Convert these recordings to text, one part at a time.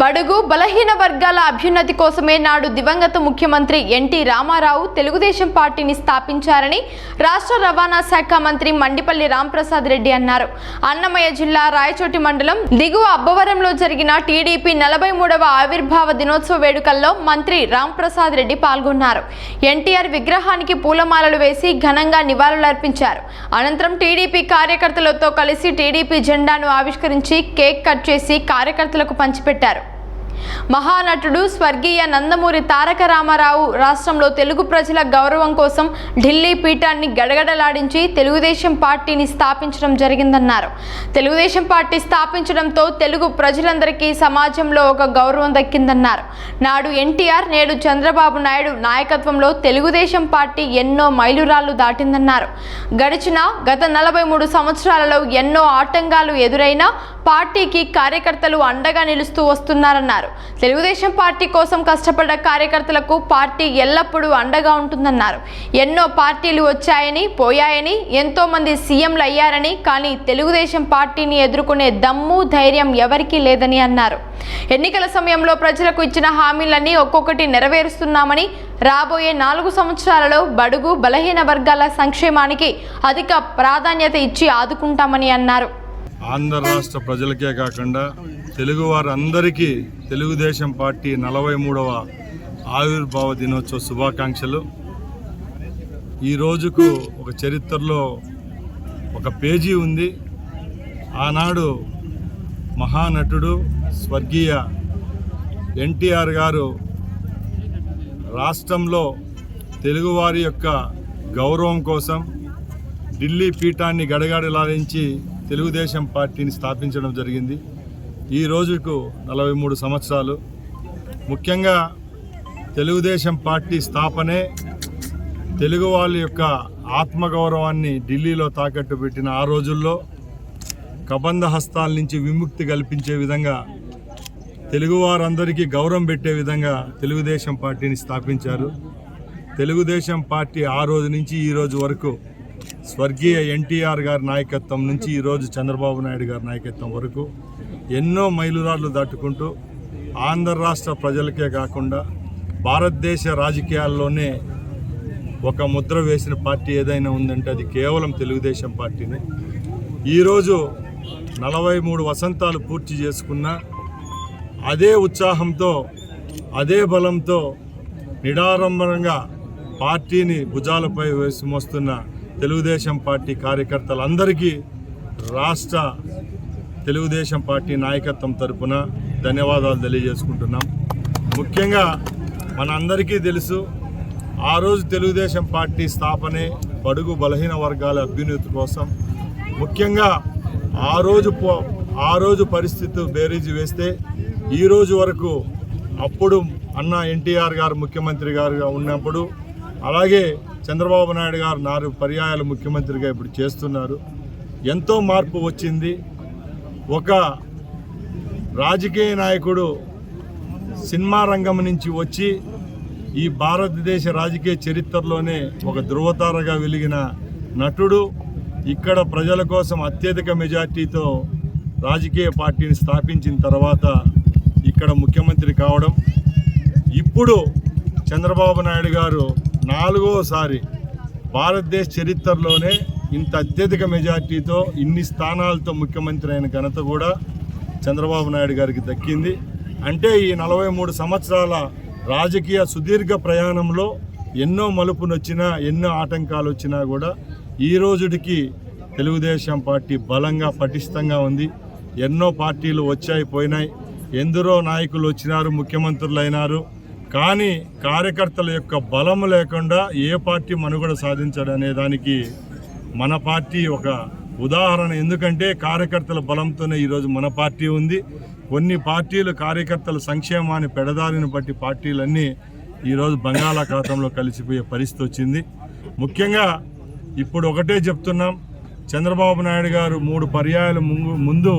బడుగు బలహీన వర్గాల అభ్యున్నతి కోసమే నాడు దివంగత ముఖ్యమంత్రి ఎన్టీ రామారావు తెలుగుదేశం పార్టీని స్థాపించారని రాష్ట్ర రవాణా శాఖ మంత్రి మండిపల్లి రాంప్రసాద్ రెడ్డి అన్నారు. అన్నమయ్య జిల్లా రాయచోటి మండలం దిగువ అబ్బవరంలో జరిగిన టీడీపీ నలభై మూడవ ఆవిర్భావ దినోత్సవ వేడుకల్లో మంత్రి రాంప్రసాద్ రెడ్డి పాల్గొన్నారు. ఎన్టీఆర్ విగ్రహానికి పూలమాలలు వేసి ఘనంగా నివాళులర్పించారు. అనంతరం టీడీపీ కార్యకర్తలతో కలిసి టీడీపీ జెండాను ఆవిష్కరించి కేక్ కట్ చేసి కార్యకర్తలకు పంచిపెట్టారు. మహానటుడు స్వర్గీయ నందమూరి తారక రామారావు రాష్ట్రంలో తెలుగు ప్రజల గౌరవం కోసం ఢిల్లీ పీఠాన్ని గడగడలాడించి తెలుగుదేశం పార్టీని స్థాపించడం జరిగిందన్నారు. తెలుగుదేశం పార్టీ స్థాపించడంతో తెలుగు ప్రజలందరికీ సమాజంలో ఒక గౌరవం దక్కిందన్నారు. నాడు ఎన్టీఆర్ నేడు చంద్రబాబు నాయుడు నాయకత్వంలో తెలుగుదేశం పార్టీ ఎన్నో మైలురాళ్ళు దాటిందన్నారు. గడిచిన గత నలభై మూడు సంవత్సరాలలో ఎన్నో ఆటంకాలు ఎదురైనా పార్టీకి కార్యకర్తలు అండగా నిలుస్తూ వస్తున్నారన్నారు. తెలుగుదేశం పార్టీ కోసం కష్టపడ్డ కార్యకర్తలకు పార్టీ ఎల్లప్పుడూ అండగా ఉంటుందన్నారు. ఎన్నో పార్టీలు వచ్చాయని పోయాయని ఎంతో మంది సీఎంలు అయ్యారని కానీ తెలుగుదేశం పార్టీని ఎదుర్కొనే దమ్ము ధైర్యం ఎవరికీ లేదని అన్నారు. ఎన్నికల సమయంలో ప్రజలకు ఇచ్చిన హామీలన్నీ ఒక్కొక్కటి నెరవేరుస్తున్నామని రాబోయే నాలుగు సంవత్సరాలలో బడుగు బలహీన వర్గాల సంక్షేమానికి అధిక ప్రాధాన్యత ఇచ్చి ఆదుకుంటామని అన్నారు. ఆంధ్ర రాష్ట్ర ప్రజలకే కాకుండా తెలుగు వారందరికీ తెలుగుదేశం పార్టీ నలభై మూడవ ఆవిర్భావ దినోత్సవ శుభాకాంక్షలు. ఈ రోజుకు ఒక చరిత్రలో ఒక పేజీ ఉంది. ఆనాడు మహానటుడు స్వర్గీయ ఎన్టీఆర్ గారు రాష్ట్రంలో తెలుగువారి యొక్క గౌరవం కోసం ఢిల్లీ పీఠాన్ని గడగడలాడించి తెలుగుదేశం పార్టీని స్థాపించడం జరిగింది. ఈ రోజుకు నలభై మూడు సంవత్సరాలు. ముఖ్యంగా తెలుగుదేశం పార్టీ స్థాపనే తెలుగు వాళ్ళ యొక్క ఆత్మగౌరవాన్ని ఢిల్లీలో తాకట్టు పెట్టిన ఆ రోజుల్లో కబంధ హస్తాల నుంచి విముక్తి కల్పించే విధంగా తెలుగువారందరికీ గౌరవం పెట్టే విధంగా తెలుగుదేశం పార్టీని స్థాపించారు. తెలుగుదేశం పార్టీ ఆ రోజు నుంచి ఈ రోజు వరకు స్వర్గీయ ఎన్టీఆర్ గారి నాయకత్వం నుంచి ఈరోజు చంద్రబాబు నాయుడు గారి నాయకత్వం వరకు ఎన్నో మైలురాళ్ళు దాటుకుంటూ ఆంధ్ర రాష్ట్ర ప్రజలకే కాకుండా భారతదేశ రాజకీయాల్లోనే ఒక ముద్ర వేసిన పార్టీ ఏదైనా ఉందంటే అది కేవలం తెలుగుదేశం పార్టీనే. ఈరోజు నలభై మూడు వసంతాలు పూర్తి చేసుకున్న అదే ఉత్సాహంతో అదే బలంతో నిడారంభరంగా పార్టీని భుజాలపై వేసి మోస్తున్న తెలుగుదేశం పార్టీ కార్యకర్తలందరికీ రాష్ట్ర తెలుగుదేశం పార్టీ నాయకత్వం తరపున ధన్యవాదాలు తెలియజేసుకుంటున్నాం. ముఖ్యంగా మన అందరికీ తెలుసు ఆ రోజు తెలుగుదేశం పార్టీ స్థాపనే బడుగు బలహీన వర్గాల అభ్యున్నతి కోసం. ముఖ్యంగా ఆ రోజు పో ఆ రోజు పరిస్థితి బేరీజు వేస్తే ఈరోజు వరకు అప్పుడు అన్న ఎన్టీఆర్ గారు ముఖ్యమంత్రి గారుగా ఉన్నప్పుడు అలాగే చంద్రబాబు నాయుడు గారు నాలుగు పర్యాయాలు ముఖ్యమంత్రిగా ఇప్పుడు చేస్తున్నారు. ఎంతో మార్పు వచ్చింది. ఒక రాజకీయ నాయకుడు సినిమా రంగం నుంచి వచ్చి ఈ భారతదేశ రాజకీయ చరిత్రలోనే ఒక ధృవతారగా వెలిగిన నటుడు. ఇక్కడ ప్రజల కోసం అత్యధిక మెజార్టీతో రాజకీయ పార్టీని స్థాపించిన తర్వాత ఇక్కడ ముఖ్యమంత్రి కావడం. ఇప్పుడు చంద్రబాబు నాయుడు గారు నాలుగోసారి భారతదేశ చరిత్రలోనే ఇంత అత్యధిక మెజార్టీతో ఇన్ని స్థానాలతో ముఖ్యమంత్రి అయిన ఘనత కూడా చంద్రబాబు నాయుడు గారికి దక్కింది. అంటే ఈ నలభై మూడు సంవత్సరాల రాజకీయ సుదీర్ఘ ప్రయాణంలో ఎన్నో మలుపునొచ్చినా ఎన్నో ఆటంకాలు వచ్చినా కూడా ఈ రోజుకి తెలుగుదేశం పార్టీ బలంగా పటిష్టంగా ఉంది. ఎన్నో పార్టీలు వచ్చాయి పోయినాయి. ఎందరో నాయకులు వచ్చినారు ముఖ్యమంత్రులు అయినారు కానీ కార్యకర్తల యొక్క బలం లేకుండా ఏ పార్టీ మనుగడ సాధించడనే దానికి మన పార్టీ ఒక ఉదాహరణ. ఎందుకంటే కార్యకర్తల బలంతోనే ఈరోజు మన పార్టీ ఉంది. కొన్ని పార్టీలు కార్యకర్తల సంక్షేమాన్ని పెడదారిని బట్టి పార్టీలన్నీ ఈరోజు బంగాళాఖాతంలో కలిసిపోయే పరిస్థితి వచ్చింది. ముఖ్యంగా ఇప్పుడు ఒకటే చెప్తున్నాం. చంద్రబాబు నాయుడు గారు మూడు పర్యాయాలు ముందు ముందు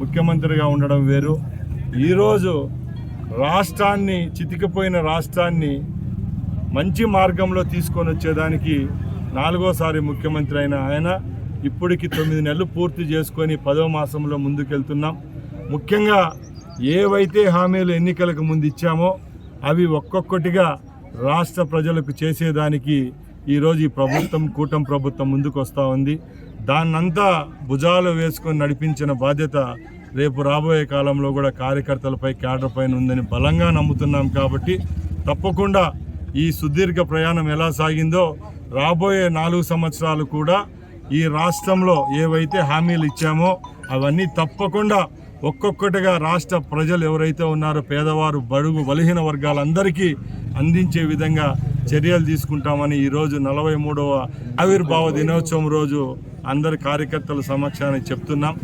ముఖ్యమంత్రిగా ఉండడం వేరు. ఈరోజు రాష్ట్రాన్ని చితికిపోయిన రాష్ట్రాన్ని మంచి మార్గంలో తీసుకొని వచ్చేదానికి నాలుగోసారి ముఖ్యమంత్రి అయిన ఆయన ఇప్పటికి తొమ్మిది నెలలు పూర్తి చేసుకొని పదవ మాసంలో ముందుకెళ్తున్నాం. ముఖ్యంగా ఏవైతే హామీలు ఎన్నికలకు ముందు ఇచ్చామో అవి ఒక్కొక్కటిగా రాష్ట్ర ప్రజలకు చేసేదానికి ఈరోజు ఈ ప్రభుత్వం కూటమి ప్రభుత్వం ముందుకు వస్తూ ఉంది. దాన్నంతా భుజాలు వేసుకొని నడిపించిన బాధ్యత రేపు రాబోయే కాలంలో కూడా కార్యకర్తలపై క్యాడర్ పైన ఉందని బలంగా నమ్ముతున్నాం కాబట్టి తప్పకుండా ఈ సుదీర్ఘ ప్రయాణం ఎలా సాగిందో రాబోయే నాలుగు సంవత్సరాలు కూడా ఈ రాష్ట్రంలో ఏవైతే హామీలు ఇచ్చామో అవన్నీ తప్పకుండా ఒక్కొక్కటిగా రాష్ట్ర ప్రజలు ఎవరైతే ఉన్నారో పేదవారు బడుగు బలహీన వర్గాలందరికీ అందించే విధంగా చర్యలు తీసుకుంటామని ఈరోజు నలభై మూడవ ఆవిర్భావ దినోత్సవం రోజు అందరి కార్యకర్తల సమక్షాన్ని చెప్తున్నాం.